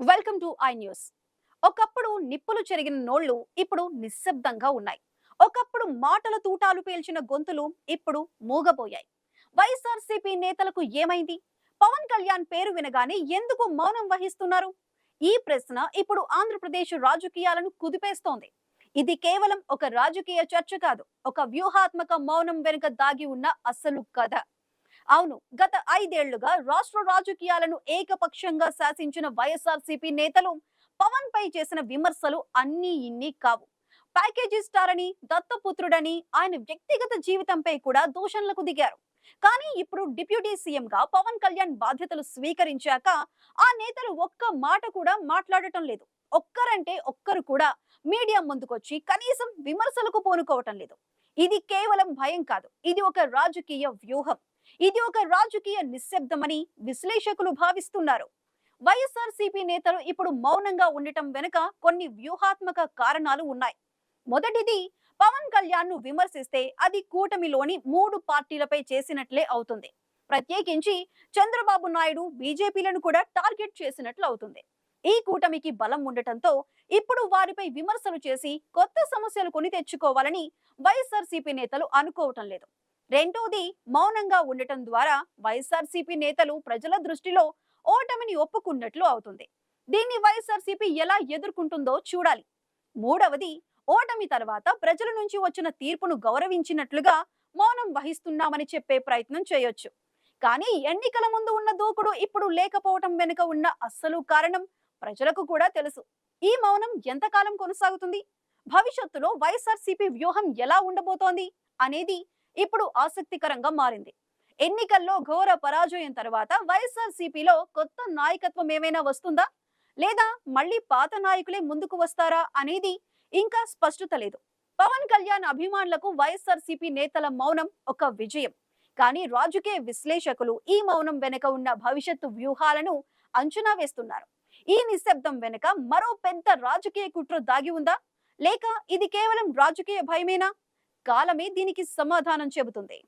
Welcome to I news. ఒకప్పుడు నిప్పులు చెరిగిన నోళ్ళు ఇప్పుడు నిశ్శబ్దంగా ఉన్నాయి. ఒకప్పుడు మాటల తూటాలు పేల్చిన గొంతులు ఇప్పుడు మూగబోయాయి. వైఎస్ఆర్సీపీ నేతలకు ఏమైంది? పవన్ కళ్యాణ్ పేరు వినగానే ఎందుకు మౌనం వహిస్తున్నారు? ఈ ప్రశ్న ఇప్పుడు ఆంధ్రప్రదేశ్ రాజకీయాలను కుదిపేస్తోంది. ఇది కేవలం ఒక రాజకీయ చర్చ కాదు ఒక వ్యూహాత్మక మౌనం వెనుక దాగి ఉన్న అసలు కథ. అవును. గత ఐదేళ్ళుగా రాష్ట్ర రాజకీయాలను ఏకపక్షంగా శాసించిన వైఎస్ఆర్సీపీ నేతలు పవన్ పై చేసిన విమర్శలు అన్నీ ఇన్ని కావు. ప్యాకేజీ స్టార్ అని దత్తపుత్రుడని ఆయన వ్యక్తిగత జీవితంపై కూడా దూషణలకు దిగారు. కానీ ఇప్పుడు డిప్యూటీ సీఎం గా పవన్ కళ్యాణ్ బాధ్యతలు స్వీకరించాక ఆ నేతలు ఒక్క మాట కూడా మాట్లాడటం లేదు. ఒక్కరంటే ఒక్కరు కూడా మీడియా ముందుకొచ్చి కనీసం విమర్శలకు పోనుకోవటం లేదు. ఇది కేవలం భయం కాదు. ఇది ఒక రాజకీయ వ్యూహం. ఇది ఒక రాజకీయ నిశ్శబ్దమని విశ్లేషకులు భావిస్తున్నారు. వైఎస్ఆర్ సిపి నేతలు ఇప్పుడు మౌనంగా ఉండటం వెనుక కొన్ని వ్యూహాత్మక కారణాలు ఉన్నాయి. మొదటిది పవన్ కళ్యాణ్ను విమర్శిస్తే అది కూటమిలోని మూడు పార్టీలపై చేసినట్లే అవుతుంది. ప్రత్యేకించి చంద్రబాబు నాయుడు బీజేపీలను కూడా టార్గెట్ చేసినట్లు అవుతుంది. ఈ కూటమికి బలం ఉండటంతో ఇప్పుడు వారిపై విమర్శలు చేసి కొత్త సమస్యలు కొని తెచ్చుకోవాలని వైఎస్ఆర్సీపీ నేతలు అనుకోవటం లేదు. రెండోది మౌనంగా ఉండటం ద్వారా వైఎస్ఆర్సీపీ నేతలు ప్రజల దృష్టిలో ఓటమిని ఒప్పుకున్నట్లు అవుతుంది. దీన్ని వైఎస్ఆర్సీపీ ఎలా ఎదుర్కొంటుందో చూడాలి. మూడవది ఓటమి తర్వాత ప్రజల నుంచి వచ్చిన తీర్పును గౌరవించినట్లుగా మౌనం వహిస్తున్నామని చెప్పే ప్రయత్నం చేయొచ్చు. కానీ ఎన్నికల ముందు ఉన్న దూకుడు ఇప్పుడు లేకపోవటం వెనుక ఉన్న అస్సలు కారణం ప్రజలకు కూడా తెలుసు. ఈ మౌనం ఎంతకాలం కొనసాగుతుంది? భవిష్యత్తులో వైఎస్ఆర్సీపీ వ్యూహం ఎలా ఉండబోతోంది? అనేది ఇప్పుడు ఆసక్తికరంగా మారింది. ఎన్నికల్లో ఘోర పరాజయం తర్వాత వైఎస్ఆర్సీపీలో కొత్త నాయకత్వం ఏమైనా వస్తుందా? లేదా మళ్ళీ పాత నాయకులే ముందుకు వస్తారా అనేది ఇంకా స్పష్టత లేదు. పవన్ కళ్యాణ్ అభిమానులకు వైఎస్ఆర్సీపీ నేతల మౌనం ఒక విజయం. కానీ రాజకీయ విశ్లేషకులు ఈ మౌనం వెనుక ఉన్న భవిష్యత్తు వ్యూహాలను అంచనా వేస్తున్నారు. ఈ నిశ్శబ్దం వెనుక మరో పెద్ద రాజకీయ కుట్ర దాగి ఉందా? లేక ఇది కేవలం రాజకీయ భయమేనా? కాలమే దీనికి సమాధానం చెబుతుంది.